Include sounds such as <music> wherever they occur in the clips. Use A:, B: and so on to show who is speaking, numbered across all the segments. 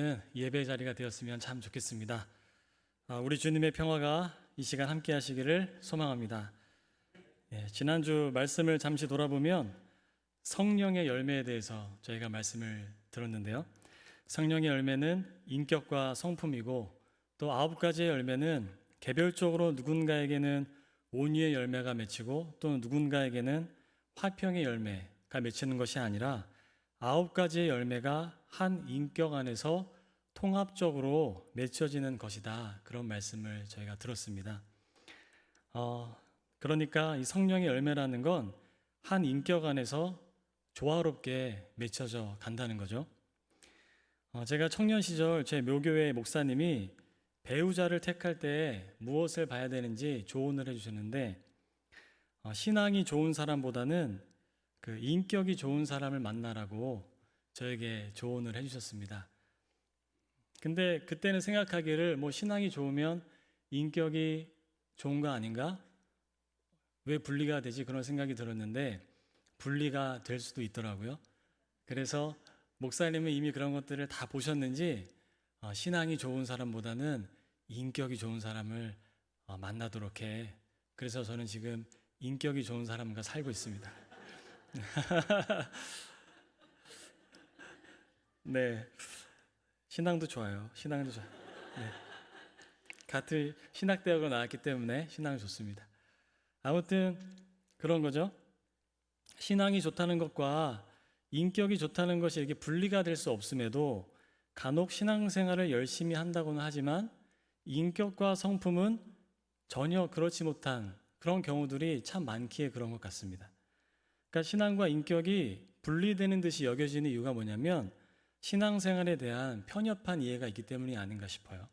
A: 있는 예배 자리가 되었으면 참 좋겠습니다. 아, 우리 주님의 평화가 이 시간 함께 하시기를 소망합니다. 예, 지난주 말씀을 잠시 돌아보면 성령의 열매에 대해서 저희가 말씀을 들었는데요. 성령의 열매는 인격과 성품이고 또 아홉 가지의 열매는 개별적으로 누군가에게는 온유의 열매가 맺히고 또 누군가에게는 화평의 열매가 맺히는 것이 아니라 아홉 가지의 열매가 한 인격 안에서 통합적으로 맺혀지는 것이다. 그런 말씀을 저희가 들었습니다. 어, 그러니까 이 성령의 열매라는 건 한 인격 안에서 조화롭게 맺혀져 간다는 거죠. 어, 제가 청년 시절 제 묘교회 목사님이 배우자를 택할 때 무엇을 봐야 되는지 조언을 해주셨는데 어, 신앙이 좋은 사람보다는 그 인격이 좋은 사람을 만나라고 저에게 조언을 해주셨습니다. 근데 그때는 생각하기를 뭐 신앙이 좋으면 인격이 좋은 거 아닌가? 왜 분리가 되지? 그런 생각이 들었는데 분리가 될 수도 있더라고요. 그래서 목사님은 이미 그런 것들을 다 보셨는지 어, 신앙이 좋은 사람보다는 인격이 좋은 사람을 어, 만나도록 해. 그래서 저는 지금 인격이 좋은 사람과 살고 있습니다. <laughs> 네. 신앙도 좋아요. 신앙도 좋아요. 네. 같은 신학대학을 나왔기 때문에 신앙이 좋습니다. 아무튼 그런 거죠. 신앙이 좋다는 것과 인격이 좋다는 것이 이렇게 분리가 될 수 없음에도 간혹 신앙생활을 열심히 한다고는 하지만 인격과 성품은 전혀 그렇지 못한 그런 경우들이 참 많기에 그런 것 같습니다. 그러니까 신앙과 인격이 분리되는 듯이 여겨지는 이유가 뭐냐면 신앙생활에 대한 편협한 이해가 있기 때문이 아닌가 싶어요.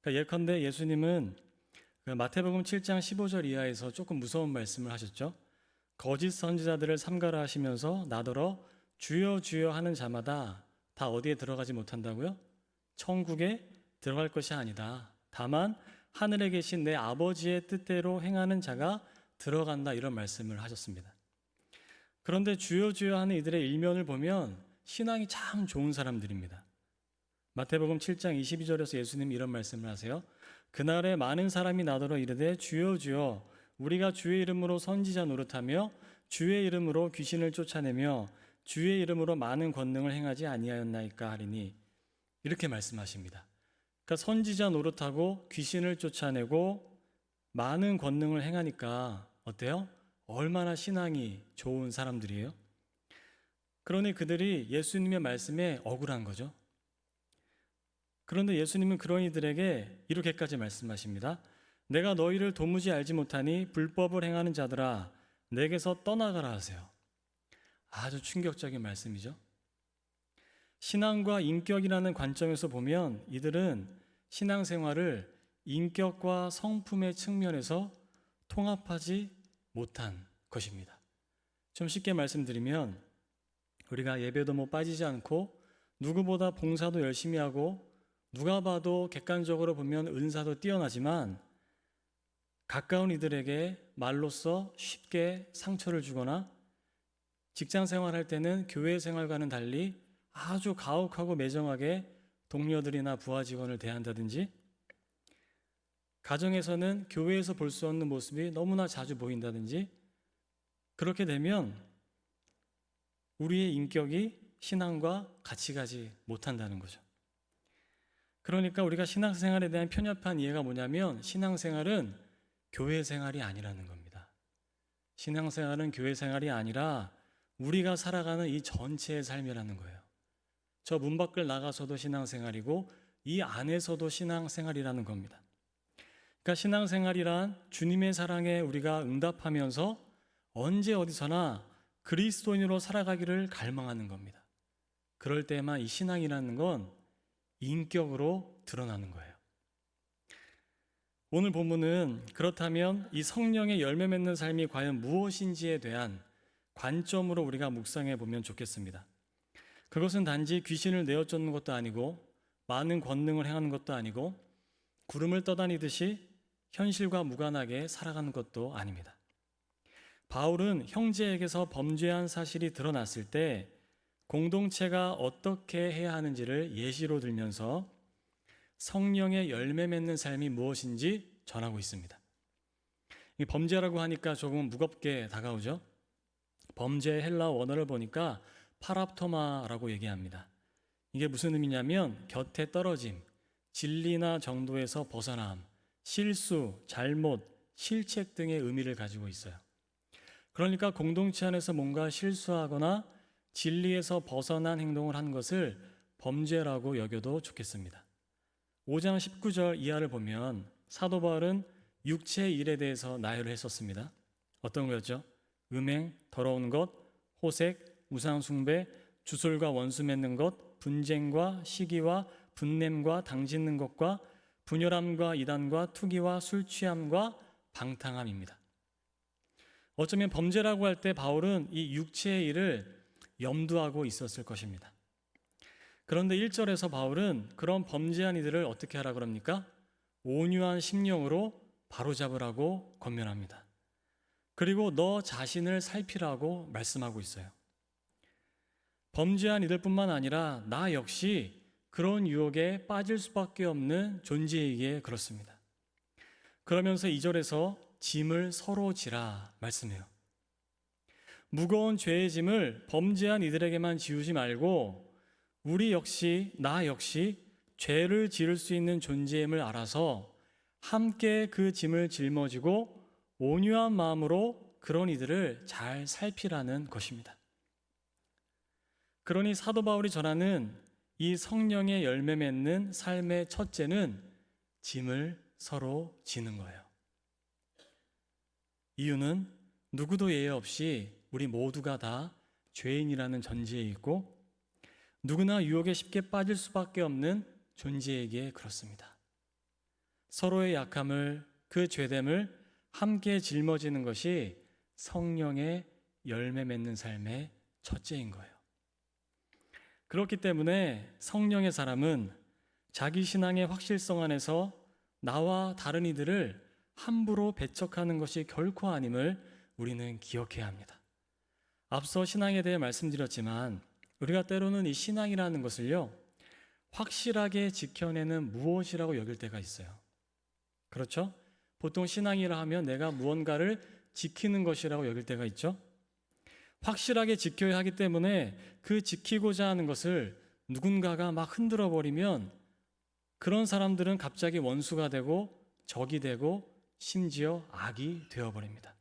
A: 그러니까 예컨대 예수님은 그 마태복음 7장 15절 이하에서 조금 무서운 말씀을 하셨죠. 거짓 선지자들을 삼가라 하시면서 나더러 주여 주여 하는 자마다 다 어디에 들어가지 못한다고요? 천국에 들어갈 것이 아니다. 다만 하늘에 계신 내 아버지의 뜻대로 행하는 자가 들어간다 이런 말씀을 하셨습니다. 그런데 주여 주여 하는 이들의 일면을 보면 신앙이 참 좋은 사람들입니다. 마태복음 7장 22절에서 예수님이 이런 말씀을 하세요. 그날에 많은 사람이 나더러 이르되 주여 주여 우리가 주의 이름으로 선지자 노릇하며 주의 이름으로 귀신을 쫓아내며 주의 이름으로 많은 권능을 행하지 아니하였나이까 하리니 이렇게 말씀하십니다. 그러니까 선지자 노릇하고 귀신을 쫓아내고 많은 권능을 행하니까 어때요? 얼마나 신앙이 좋은 사람들이에요? 그러니 그들이 예수님의 말씀에 억울한 거죠. 그런데 예수님은 그런 이들에게 이렇게까지 말씀하십니다. 내가 너희를 도무지 알지 못하니 불법을 행하는 자들아 내게서 떠나가라 하세요. 아주 충격적인 말씀이죠. 신앙과 인격이라는 관점에서 보면 이들은 신앙생활을 인격과 성품의 측면에서 통합하지 못한 것입니다. 좀 쉽게 말씀드리면 우리가 예배도 뭐 빠지지 않고 누구보다 봉사도 열심히 하고 누가 봐도 객관적으로 보면 은사도 뛰어나지만 가까운 이들에게 말로써 쉽게 상처를 주거나 직장 생활할 때는 교회 생활과는 달리 아주 가혹하고 매정하게 동료들이나 부하 직원을 대한다든지 가정에서는 교회에서 볼 수 없는 모습이 너무나 자주 보인다든지 그렇게 되면 우리의 인격이 신앙과 같이 가지 못한다는 거죠. 그러니까 우리가 신앙생활에 대한 편협한 이해가 뭐냐면 신앙생활은 교회 생활이 아니라는 겁니다. 신앙생활은 교회 생활이 아니라 우리가 살아가는 이 전체의 삶이라는 거예요. 저 문 밖을 나가서도 신앙생활이고 이 안에서도 신앙생활이라는 겁니다. 그러니까 신앙생활이란 주님의 사랑에 우리가 응답하면서 언제 어디서나 그리스도인으로 살아가기를 갈망하는 겁니다. 그럴 때만 이 신앙이라는 건 인격으로 드러나는 거예요. 오늘 본문은 그렇다면 이 성령의 열매 맺는 삶이 과연 무엇인지에 대한 관점으로 우리가 묵상해 보면 좋겠습니다. 그것은 단지 귀신을 내어 쫓는 것도 아니고 많은 권능을 행하는 것도 아니고 구름을 떠다니듯이 현실과 무관하게 살아가는 것도 아닙니다. 바울은 형제에게서 범죄한 사실이 드러났을 때 공동체가 어떻게 해야 하는지를 예시로 들면서 성령의 열매 맺는 삶이 무엇인지 전하고 있습니다. 이 범죄라고 하니까 조금 무겁게 다가오죠. 범죄 헬라 원어를 보니까 파랍토마라고 얘기합니다. 이게 무슨 의미냐면 곁에 떨어짐, 진리나 정도에서 벗어남, 실수, 잘못, 실책 등의 의미를 가지고 있어요. 그러니까 공동체 안에서 뭔가 실수하거나 진리에서 벗어난 행동을 한 것을 범죄라고 여겨도 좋겠습니다. 5장 19절 이하를 보면 사도 바울은 육체 일에 대해서 나열을 했었습니다. 어떤 거였죠? 음행, 더러운 것, 호색, 우상 숭배, 주술과 원수 맺는 것, 분쟁과 시기와 분냄과 당짓는 것과 분열함과 이단과 투기와 술 취함과 방탕함입니다. 어쩌면 범죄라고 할 때 바울은 이 육체의 일을 염두하고 있었을 것입니다. 그런데 1절에서 바울은 그런 범죄한 이들을 어떻게 하라 그럽니까? 온유한 심령으로 바로잡으라고 권면합니다. 그리고 너 자신을 살피라고 말씀하고 있어요. 범죄한 이들뿐만 아니라 나 역시 그런 유혹에 빠질 수밖에 없는 존재이기에 그렇습니다. 그러면서 2절에서 짐을 서로 지라 말씀해요. 무거운 죄의 짐을 범죄한 이들에게만 지우지 말고 우리 역시 나 역시 죄를 지을 수 있는 존재임을 알아서 함께 그 짐을 짊어지고 온유한 마음으로 그런 이들을 잘 살피라는 것입니다. 그러니 사도 바울이 전하는 이 성령의 열매 맺는 삶의 첫째는 짐을 서로 지는 거예요. 이유는 누구도 예외 없이 우리 모두가 다 죄인이라는 전제에 있고 누구나 유혹에 쉽게 빠질 수밖에 없는 존재에게 그렇습니다. 서로의 약함을 그 죄됨을 함께 짊어지는 것이 성령의 열매 맺는 삶의 첫째인 거예요. 그렇기 때문에 성령의 사람은 자기 신앙의 확실성 안에서 나와 다른 이들을 함부로 배척하는 것이 결코 아님을 우리는 기억해야 합니다. 앞서 신앙에 대해 말씀드렸지만 우리가 때로는 이 신앙이라는 것을요 확실하게 지켜내는 무엇이라고 여길 때가 있어요. 그렇죠? 보통 신앙이라 하면 내가 무언가를 지키는 것이라고 여길 때가 있죠. 확실하게 지켜야 하기 때문에 그 지키고자 하는 것을 누군가가 막 흔들어 버리면 그런 사람들은 갑자기 원수가 되고 적이 되고 심지어 악이 되어 버립니다.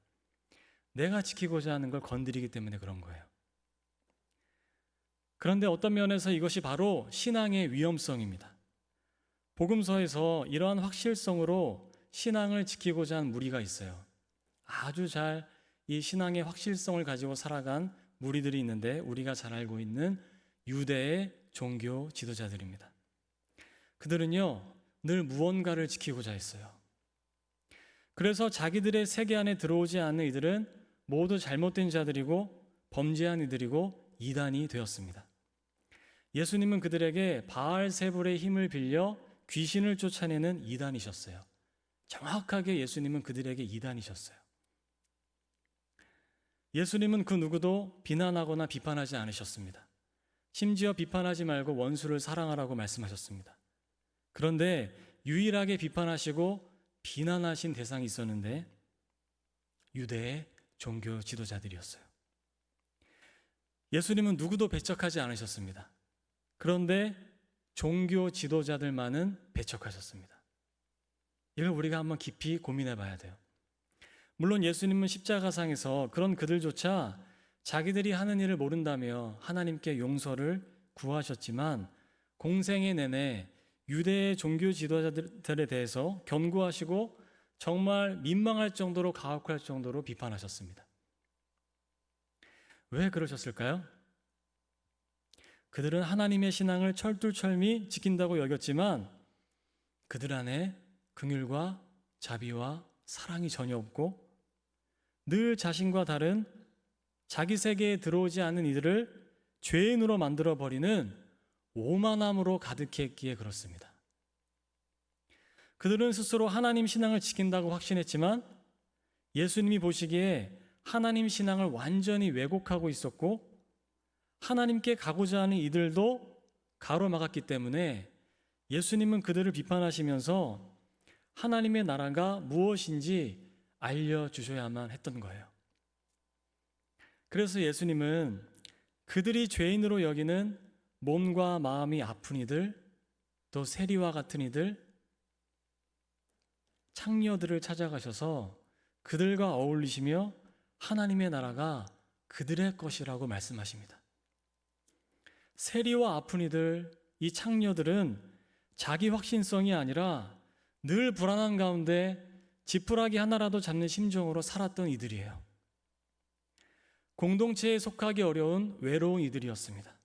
A: 내가 지키고자 하는 걸 건드리기 때문에 그런 거예요. 그런데 어떤 면에서 이것이 바로 신앙의 위험성입니다. 복음서에서 이러한 확실성으로 신앙을 지키고자 한 무리가 있어요. 아주 잘 이 신앙의 확실성을 가지고 살아간 무리들이 있는데 우리가 잘 알고 있는 유대의 종교 지도자들입니다. 그들은요, 늘 무언가를 지키고자 했어요. 그래서 자기들의 세계 안에 들어오지 않는 이들은 모두 잘못된 자들이고 범죄한 이들이고 이단이 되었습니다. 예수님은 그들에게 바알 세불의 힘을 빌려 귀신을 쫓아내는 이단이셨어요. 정확하게 예수님은 그들에게 이단이셨어요. 예수님은 그 누구도 비난하거나 비판하지 않으셨습니다. 심지어 비판하지 말고 원수를 사랑하라고 말씀하셨습니다. 그런데 유일하게 비판하시고 비난하신 대상이 있었는데 유대의 종교 지도자들이었어요. 예수님은 누구도 배척하지 않으셨습니다. 그런데 종교 지도자들만은 배척하셨습니다. 이걸 우리가 한번 깊이 고민해 봐야 돼요. 물론 예수님은 십자가상에서 그런 그들조차 자기들이 하는 일을 모른다며 하나님께 용서를 구하셨지만 공생의 내내 유대의 종교 지도자들에 대해서 견고하시고 정말 민망할 정도로 가혹할 정도로 비판하셨습니다. 왜 그러셨을까요? 그들은 하나님의 신앙을 철두철미 지킨다고 여겼지만 그들 안에 긍휼과 자비와 사랑이 전혀 없고 늘 자신과 다른 자기 세계에 들어오지 않는 이들을 죄인으로 만들어 버리는 오만함으로 가득했기에 그렇습니다. 그들은 스스로 하나님 신앙을 지킨다고 확신했지만 예수님이 보시기에 하나님 신앙을 완전히 왜곡하고 있었고 하나님께 가고자 하는 이들도 가로막았기 때문에 예수님은 그들을 비판하시면서 하나님의 나라가 무엇인지 알려주셔야만 했던 거예요. 그래서 예수님은 그들이 죄인으로 여기는 몸과 마음이 아픈 이들, 또 세리와 같은 이들, 창녀들을 찾아가셔서 그들과 어울리시며 하나님의 나라가 그들의 것이라고 말씀하십니다. 세리와 아픈 이들, 이 창녀들은 자기 확신성이 아니라 늘 불안한 가운데 지푸라기 하나라도 잡는 심정으로 살았던 이들이에요. 공동체에 속하기 어려운 외로운 이들이었습니다.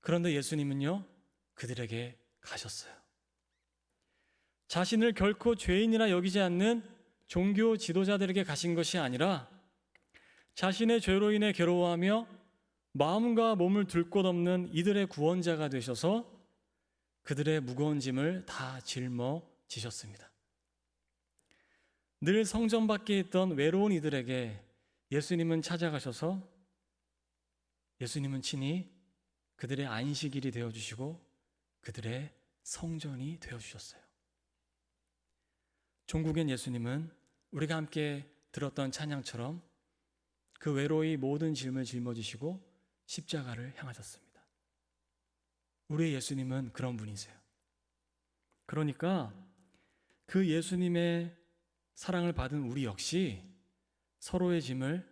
A: 그런데 예수님은요, 그들에게 가셨어요. 자신을 결코 죄인이라 여기지 않는 종교 지도자들에게 가신 것이 아니라 자신의 죄로 인해 괴로워하며 마음과 몸을 둘 곳 없는 이들의 구원자가 되셔서 그들의 무거운 짐을 다 짊어지셨습니다. 늘 성전 밖에 있던 외로운 이들에게 예수님은 찾아가셔서 예수님은 친히 그들의 안식일이 되어 주시고 그들의 성전이 되어 주셨어요. 종국엔 예수님은 우리가 함께 들었던 찬양처럼 그 외로이 모든 짐을 짊어지시고 십자가를 향하셨습니다. 우리 예수님은 그런 분이세요. 그러니까 그 예수님의 사랑을 받은 우리 역시 서로의 짐을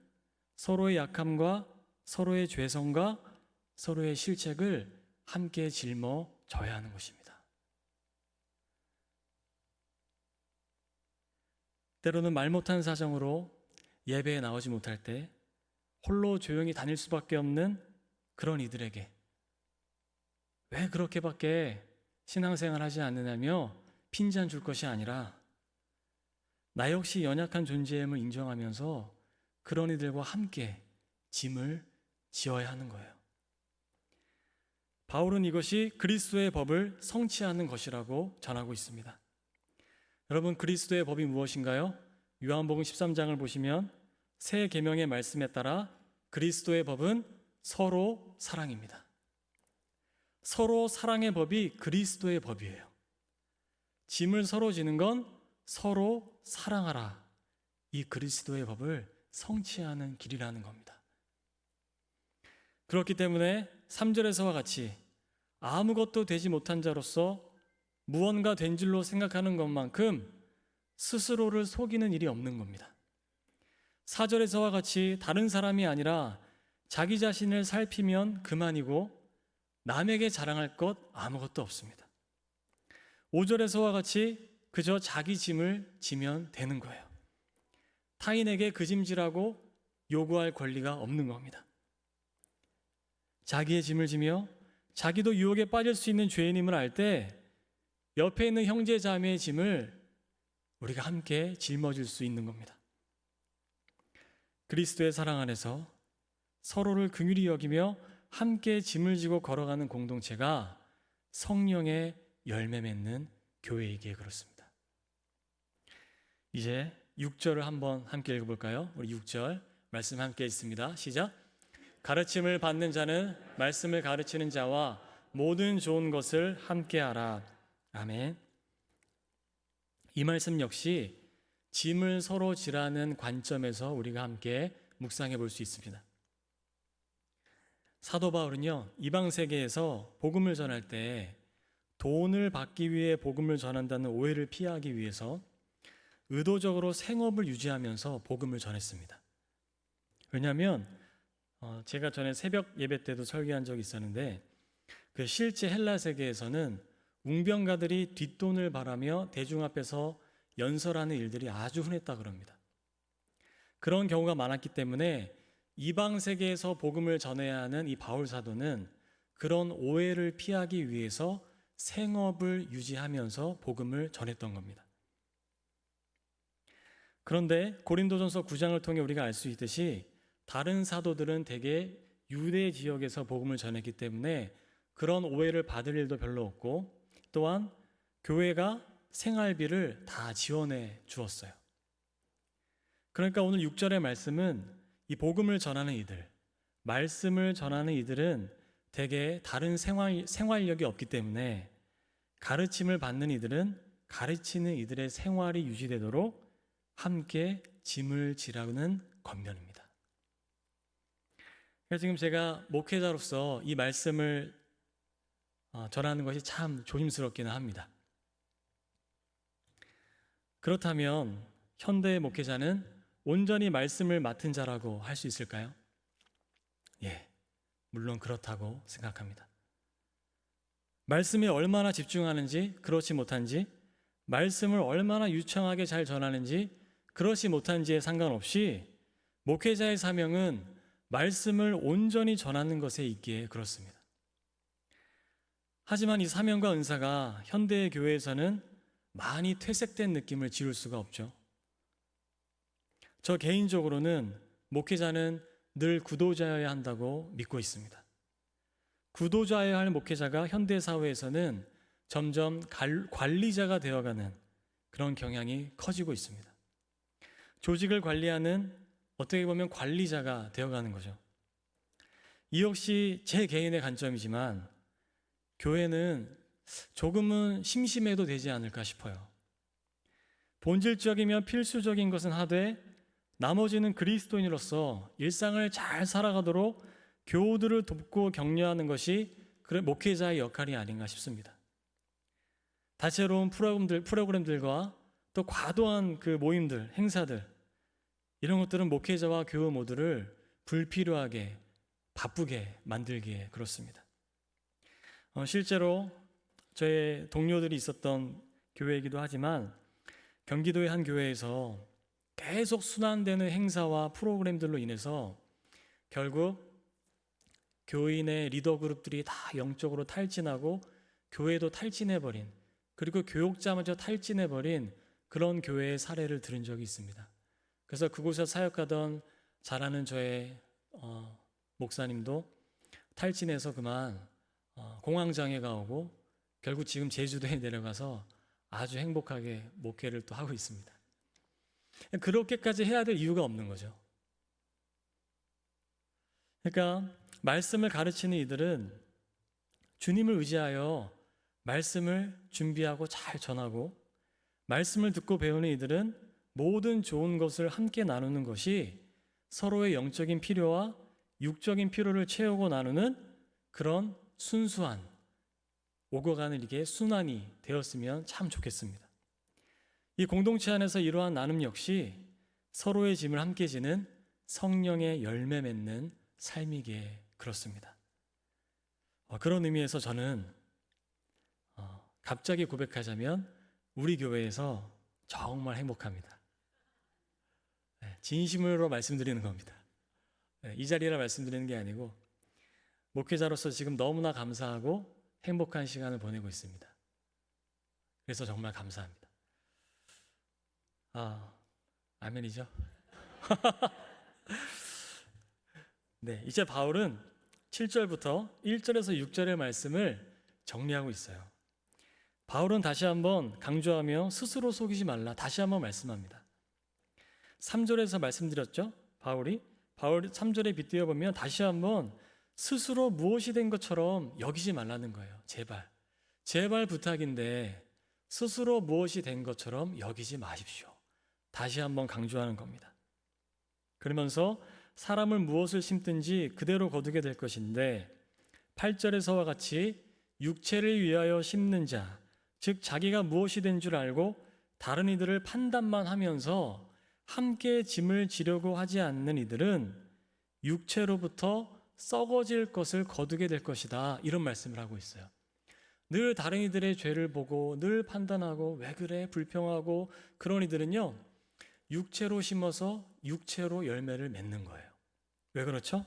A: 서로의 약함과 서로의 죄성과 서로의 실책을 함께 짊어져야 하는 것입니다. 때로는 말 못한 사정으로 예배에 나오지 못할 때 홀로 조용히 다닐 수밖에 없는 그런 이들에게 왜 그렇게밖에 신앙생활 하지 않느냐며 핀잔 줄 것이 아니라 나 역시 연약한 존재임을 인정하면서 그런 이들과 함께 짐을 지어야 하는 거예요. 바울은 이것이 그리스도의 법을 성취하는 것이라고 전하고 있습니다. 여러분 그리스도의 법이 무엇인가요? 요한복음 13장을 보시면 새 계명의 말씀에 따라 그리스도의 법은 서로 사랑입니다. 서로 사랑의 법이 그리스도의 법이에요. 짐을 서로 지는 건 서로 사랑하라. 이 그리스도의 법을 성취하는 길이라는 겁니다. 그렇기 때문에 3절에서와 같이 아무것도 되지 못한 자로서 무언가 된 줄로 생각하는 것만큼 스스로를 속이는 일이 없는 겁니다. 4절에서와 같이 다른 사람이 아니라 자기 자신을 살피면 그만이고 남에게 자랑할 것 아무것도 없습니다. 5절에서와 같이 그저 자기 짐을 지면 되는 거예요. 타인에게 그 짐지라고 요구할 권리가 없는 겁니다. 자기의 짐을 지며 자기도 유혹에 빠질 수 있는 죄인임을 알 때 옆에 있는 형제 자매의 짐을 우리가 함께 짊어질 수 있는 겁니다. 그리스도의 사랑 안에서 서로를 긍휼히 여기며 함께 짐을 지고 걸어가는 공동체가 성령의 열매 맺는 교회이기에 그렇습니다. 이제 6절을 한번 함께 읽어볼까요? 우리 6절 말씀 함께 있습니다. 시작. 가르침을 받는 자는 말씀을 가르치는 자와 모든 좋은 것을 함께하라. 아멘. 이 말씀 역시 짐을 서로 지라는 관점에서 우리가 함께 묵상해 볼 수 있습니다. 사도 바울은요, 이방 세계에서 복음을 전할 때 돈을 받기 위해 복음을 전한다는 오해를 피하기 위해서 의도적으로 생업을 유지하면서 복음을 전했습니다. 왜냐하면 어, 제가 전에 새벽 예배 때도 설교한 적이 있었는데 그 실제 헬라 세계에서는 웅병가들이 뒷돈을 바라며 대중 앞에서 연설하는 일들이 아주 흔했다 그럽니다. 그런 경우가 많았기 때문에 이방 세계에서 복음을 전해야 하는 이 바울 사도는 그런 오해를 피하기 위해서 생업을 유지하면서 복음을 전했던 겁니다. 그런데 고린도전서 9장을 통해 우리가 알 수 있듯이 다른 사도들은 대개 유대 지역에서 복음을 전했기 때문에 그런 오해를 받을 일도 별로 없고 또한 교회가 생활비를 다 지원해 주었어요. 그러니까 오늘 6절의 말씀은 이 복음을 전하는 이들, 말씀을 전하는 이들은 대개 다른 생활, 생활력이 없기 때문에 가르침을 받는 이들은 가르치는 이들의 생활이 유지되도록 함께 짐을 지라는 겉면입니다. 그래서 지금 제가 목회자로서 이 말씀을 어, 전하는 것이 참 조심스럽기는 합니다. 그렇다면 현대의 목회자는 온전히 말씀을 맡은 자라고 할 수 있을까요? 예, 물론 그렇다고 생각합니다. 말씀에 얼마나 집중하는지, 그렇지 못한지, 말씀을 얼마나 유창하게 잘 전하는지, 그렇지 못한지에 상관없이 목회자의 사명은 말씀을 온전히 전하는 것에 있기에 그렇습니다. 하지만 이 사명과 은사가 현대의 교회에서는 많이 퇴색된 느낌을 지울 수가 없죠. 저 개인적으로는 목회자는 늘 구도자여야 한다고 믿고 있습니다. 구도자여야 할 목회자가 현대 사회에서는 점점 관리자가 되어가는 그런 경향이 커지고 있습니다. 조직을 관리하는 어떻게 보면 관리자가 되어가는 거죠. 이 역시 제 개인의 관점이지만 교회는 조금은 심심해도 되지 않을까 싶어요. 본질적이며 필수적인 것은 하되 나머지는 그리스도인으로서 일상을 잘 살아가도록 교우들을 돕고 격려하는 것이 목회자의 역할이 아닌가 싶습니다. 다채로운 프로그램들, 프로그램들과 또 과도한 그 모임들, 행사들 이런 것들은 목회자와 교우 모두를 불필요하게 바쁘게 만들기에 그렇습니다. 어, 실제로 저의 동료들이 있었던 교회이기도 하지만 경기도의 한 교회에서 계속 순환되는 행사와 프로그램들로 인해서 결국 교인의 리더 그룹들이 다 영적으로 탈진하고 교회도 탈진해버린 그리고 교육자마저 탈진해버린 그런 교회의 사례를 들은 적이 있습니다. 그래서 그곳에 사역하던 잘하는 저의 어, 목사님도 탈진해서 그만 어, 공황장애가 오고 결국 지금 제주도에 <laughs> 내려가서 아주 행복하게 목회를 또 하고 있습니다. 그렇게까지 해야 될 이유가 없는 거죠. 그러니까 말씀을 가르치는 이들은 주님을 의지하여 말씀을 준비하고 잘 전하고 말씀을 듣고 배우는 이들은 모든 좋은 것을 함께 나누는 것이 서로의 영적인 필요와 육적인 필요를 채우고 나누는 그런 순수한 오고 가는 이게 순환이 되었으면 참 좋겠습니다. 이 공동체 안에서 이러한 나눔 역시 서로의 짐을 함께 지는 성령의 열매 맺는 삶이기에 그렇습니다. 어, 그런 의미에서 저는 어, 갑자기 고백하자면 우리 교회에서 정말 행복합니다. 네, 진심으로 말씀드리는 겁니다. 네, 이 자리라 말씀드리는 게 아니고 목회자로서 지금 너무나 감사하고 행복한 시간을 보내고 있습니다. 그래서 정말 감사합니다. 아, 아멘이죠? <laughs> 네, 이제 바울은 7절부터 1절에서 6절의 말씀을 정리하고 있어요. 바울은 다시 한번 강조하며 스스로 속이지 말라 다시 한번 말씀합니다. 3절에서 말씀드렸죠? 바울이 바울 3절에 빗대어 보면 다시 한번 스스로 무엇이 된 것처럼 여기지 말라는 거예요. 제발. 제발 부탁인데 스스로 무엇이 된 것처럼 여기지 마십시오. 다시 한번 강조하는 겁니다. 그러면서 사람을 무엇을 심든지 그대로 거두게 될 것인데 8절에서와 같이 육체를 위하여 심는 자, 즉 자기가 무엇이 된 줄 알고 다른 이들을 판단만 하면서 함께 짐을 지려고 하지 않는 이들은 육체로부터 썩어질 것을 거두게 될 것이다. 이런 말씀을 하고 있어요. 늘 다른 이들의 죄를 보고 늘 판단하고 왜 그래 불평하고 그런 이들은요 육체로 심어서 육체로 열매를 맺는 거예요. 왜 그렇죠?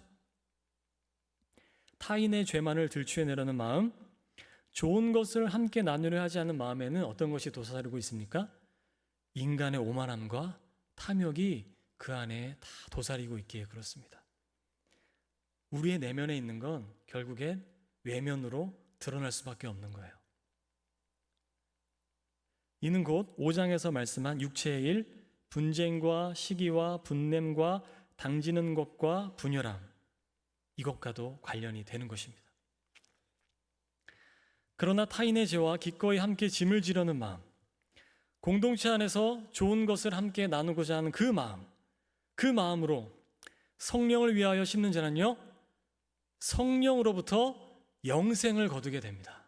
A: 타인의 죄만을 들추어내려는 마음, 좋은 것을 함께 나누려 하지 않는 마음에는 어떤 것이 도사리고 있습니까? 인간의 오만함과 탐욕이 그 안에 다 도사리고 있기에 그렇습니다. 우리의 내면에 있는 건 결국엔 외면으로 드러날 수밖에 없는 거예요. 이는 곧 5장에서 말씀한 육체의 일, 분쟁과 시기와 분냄과 당지는 것과 분열함 이것과도 관련이 되는 것입니다. 그러나 타인의 죄와 기꺼이 함께 짐을 지려는 마음, 공동체 안에서 좋은 것을 함께 나누고자 하는 그 마음, 그 마음으로 성령을 위하여 심는 자는요, 성령으로부터 영생을 거두게 됩니다.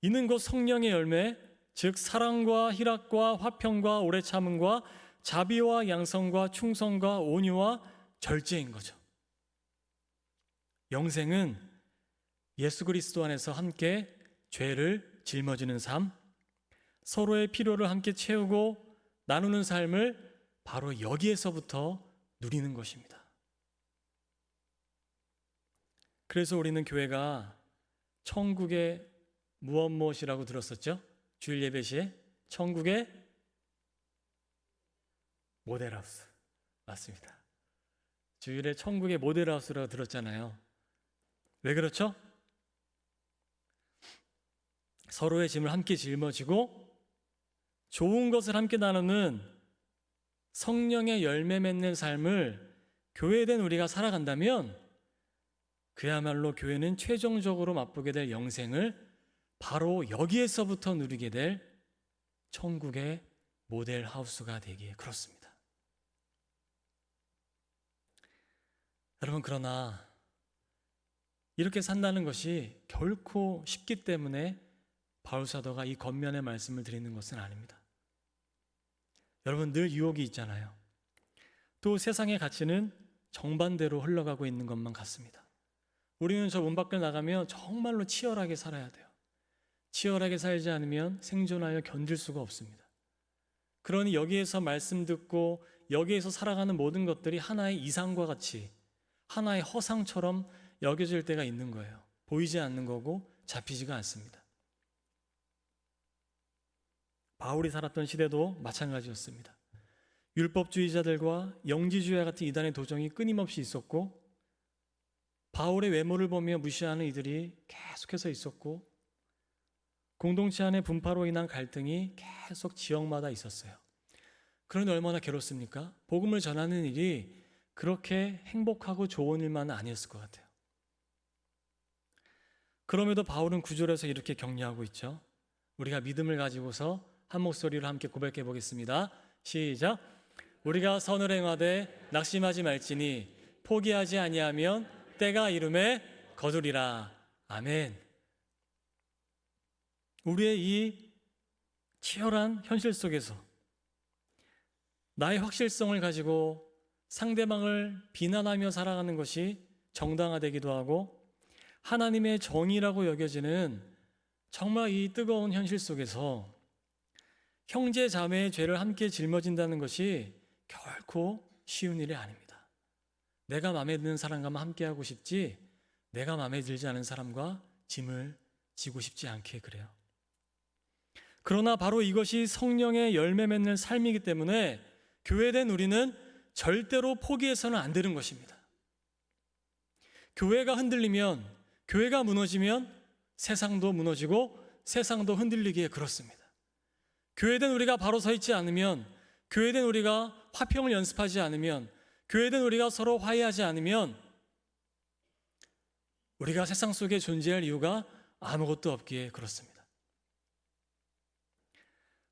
A: 이는 곧 성령의 열매, 즉 사랑과 희락과 화평과 오래 참음과 자비와 양성과 충성과 온유와 절제인 거죠. 영생은 예수 그리스도 안에서 함께 죄를 짊어지는 삶, 서로의 필요를 함께 채우고 나누는 삶을 바로 여기에서부터 누리는 것입니다. 그래서 우리는 교회가 천국의 무엇 무엇이라고 들었었죠? 주일 예배 시에 천국의 모델하우스 맞습니다. 주일에 천국의 모델하우스라고 들었잖아요. 왜 그렇죠? 서로의 짐을 함께 짊어지고 좋은 것을 함께 나누는 성령의 열매 맺는 삶을 교회된 우리가 살아간다면 그야말로 교회는 최종적으로 맛보게 될 영생을 바로 여기에서부터 누리게 될 천국의 모델 하우스가 되기에 그렇습니다. 여러분 그러나 이렇게 산다는 것이 결코 쉽기 때문에 바울 사도가 이 겉면의 말씀을 드리는 것은 아닙니다. 여러분 늘 유혹이 있잖아요. 또 세상의 가치는 정반대로 흘러가고 있는 것만 같습니다. 우리는 저 문 밖을 나가면 정말로 치열하게 살아야 돼요. 치열하게 살지 않으면 생존하여 견딜 수가 없습니다. 그러니 여기에서 말씀 듣고 여기에서 살아가는 모든 것들이 하나의 이상과 같이 하나의 허상처럼 여겨질 때가 있는 거예요. 보이지 않는 거고 잡히지가 않습니다. 바울이 살았던 시대도 마찬가지였습니다. 율법주의자들과 영지주의 같은 이단의 도정이 끊임없이 있었고 바울의 외모를 보며 무시하는 이들이 계속해서 있었고 공동체 안의 분파로 인한 갈등이 계속 지역마다 있었어요. 그런데 얼마나 괴롭습니까? 복음을 전하는 일이 그렇게 행복하고 좋은 일만은 아니었을 것 같아요. 그럼에도 바울은 구절에서 이렇게 격려하고 있죠. 우리가 믿음을 가지고서 한 목소리로 함께 고백해 보겠습니다. 시작. 우리가 선을 행하되 낙심하지 말지니 포기하지 아니하면 때가 이름에 거두리라. 아멘. 우리의 이 치열한 현실 속에서 나의 확실성을 가지고 상대방을 비난하며 살아가는 것이 정당화되기도 하고 하나님의 정의라고 여겨지는 정말 이 뜨거운 현실 속에서 형제 자매의 죄를 함께 짊어진다는 것이 결코 쉬운 일이 아닙니다. 내가 마음에 드는 사람과 함께 하고 싶지 내가 마음에 들지 않은 사람과 짐을 지고 싶지 않게 그래요. 그러나 바로 이것이 성령의 열매 맺는 삶이기 때문에 교회된 우리는 절대로 포기해서는 안 되는 것입니다. 교회가 흔들리면, 교회가 무너지면 세상도 무너지고 세상도 흔들리기에 그렇습니다. 교회된 우리가 바로 서 있지 않으면, 교회된 우리가 화평을 연습하지 않으면, 교회된 우리가 서로 화해하지 않으면, 우리가 세상 속에 존재할 이유가 아무것도 없기에 그렇습니다.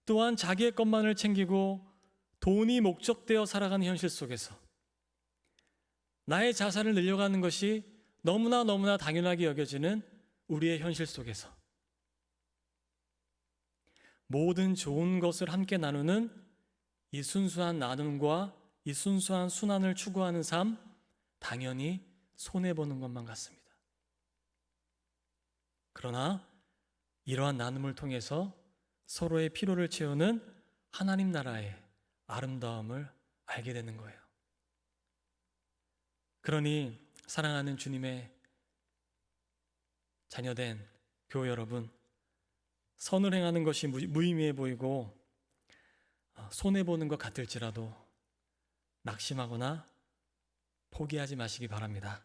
A: 또한 자기의 것만을 챙기고 돈이 목적되어 살아가는 현실 속에서 나의 자산을 늘려가는 것이 너무나 너무나 당연하게 여겨지는 우리의 현실 속에서 모든 좋은 것을 함께 나누는 이 순수한 나눔과 이 순수한 순환을 추구하는 삶, 당연히 손해보는 것만 같습니다. 그러나 이러한 나눔을 통해서 서로의 필요를 채우는 하나님 나라의 아름다움을 알게 되는 거예요. 그러니 사랑하는 주님의 자녀된 교회 여러분, 선을 행하는 것이 무의미해 보이고 어, 손해 보는 것 같을지라도 낙심하거나 포기하지 마시기 바랍니다.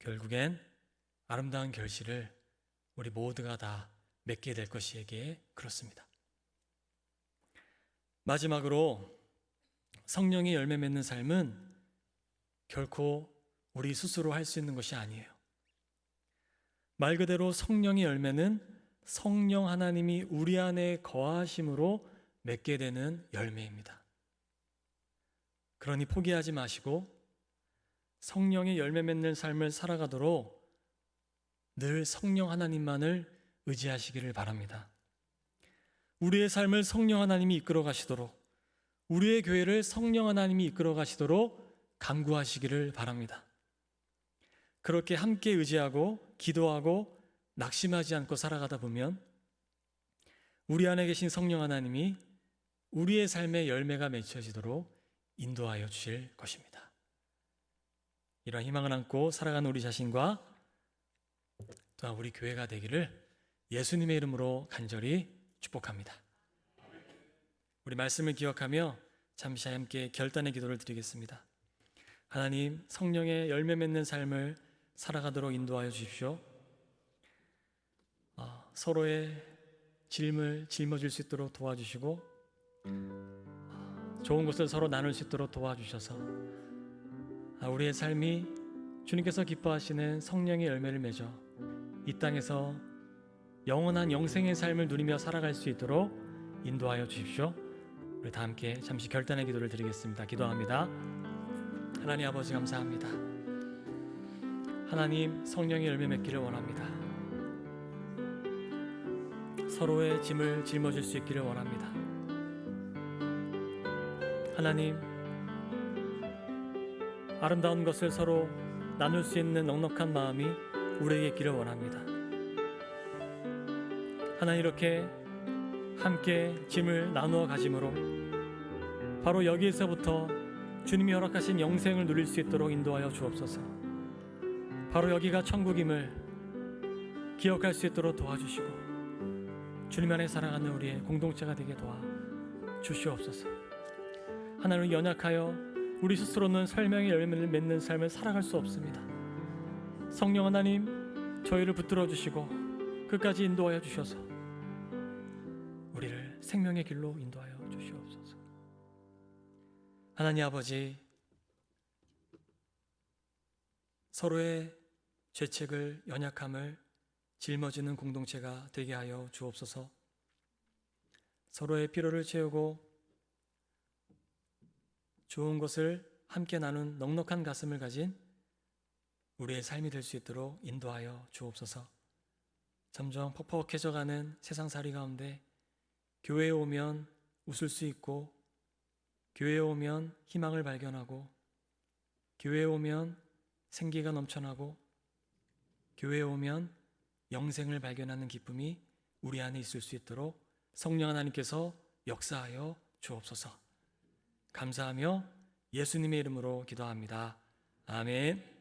A: 결국엔 아름다운 결실을 우리 모두가 다 맺게 될 것이기에 그렇습니다. 마지막으로 성령의 열매 맺는 삶은 결코 우리 스스로 할 수 있는 것이 아니에요. 말 그대로 성령의 열매는 성령 하나님이 우리 안에 거하심으로 맺게 되는 열매입니다. 그러니 포기하지 마시고 성령의 열매 맺는 삶을 살아가도록 늘 성령 하나님만을 의지하시기를 바랍니다. 우리의 삶을 성령 하나님이 이끌어 가시도록 우리의 교회를 성령 하나님이 이끌어 가시도록 간구하시기를 바랍니다. 그렇게 함께 의지하고 기도하고 낙심하지 않고 살아가다 보면 우리 안에 계신 성령 하나님이 우리의 삶의 열매가 맺혀지도록 인도하여 주실 것입니다. 이러한 희망을 안고 살아가는 우리 자신과 또한 우리 교회가 되기를 예수님의 이름으로 간절히 축복합니다. 우리 말씀을 기억하며 잠시 함께 결단의 기도를 드리겠습니다. 하나님 성령의 열매 맺는 삶을 살아가도록 인도하여 주십시오. 아, 서로의 짐을 짊어질 수 있도록 도와주시고 아, 좋은 것을 서로 나눌 수 있도록 도와주셔서 아, 우리의 삶이 주님께서 기뻐하시는 성령의 열매를 맺어 이 땅에서 영원한 영생의 삶을 누리며 살아갈 수 있도록 인도하여 주십시오. 우리 다 함께 잠시 결단의 기도를 드리겠습니다. 기도합니다. 하나님 아버지 감사합니다. 하나님 성령의 열매 맺기를 원합니다. 서로의 짐을 짊어질 수 있기를 원합니다. 하나님 아름다운 것을 서로 나눌 수 있는 넉넉한 마음이 우리에게 있기를 원합니다. 하나님 이렇게 함께 짐을 나누어 가짐으로 바로 여기에서부터 주님이 허락하신 영생을 누릴 수 있도록 인도하여 주옵소서. 바로 여기가 천국임을 기억할 수 있도록 도와주시고 주님 안에 살아가는 우리의 공동체가 되게 도와 주시옵소서. 하나님 연약하여 우리 스스로는 설명의 열매를 맺는 삶을 살아갈 수 없습니다. 성령 하나님 저희를 붙들어 주시고 끝까지 인도하여 주셔서 우리를 생명의 길로 인도하여 주시옵소서. 하나님 아버지 서로의 죄책을 연약함을 짊어지는 공동체가 되게 하여 주옵소서. 서로의 필요를 채우고 좋은 것을 함께 나눈 넉넉한 가슴을 가진 우리의 삶이 될 수 있도록 인도하여 주옵소서. 점점 퍽퍽해져가는 세상살이 가운데 교회에 오면 웃을 수 있고 교회에 오면 희망을 발견하고 교회에 오면 생기가 넘쳐나고 교회에 오면 영생을 발견하는 기쁨이 우리 안에 있을 수 있도록 성령 하나님께서 역사하여 주옵소서. 감사하며 예수님의 이름으로 기도합니다. 아멘.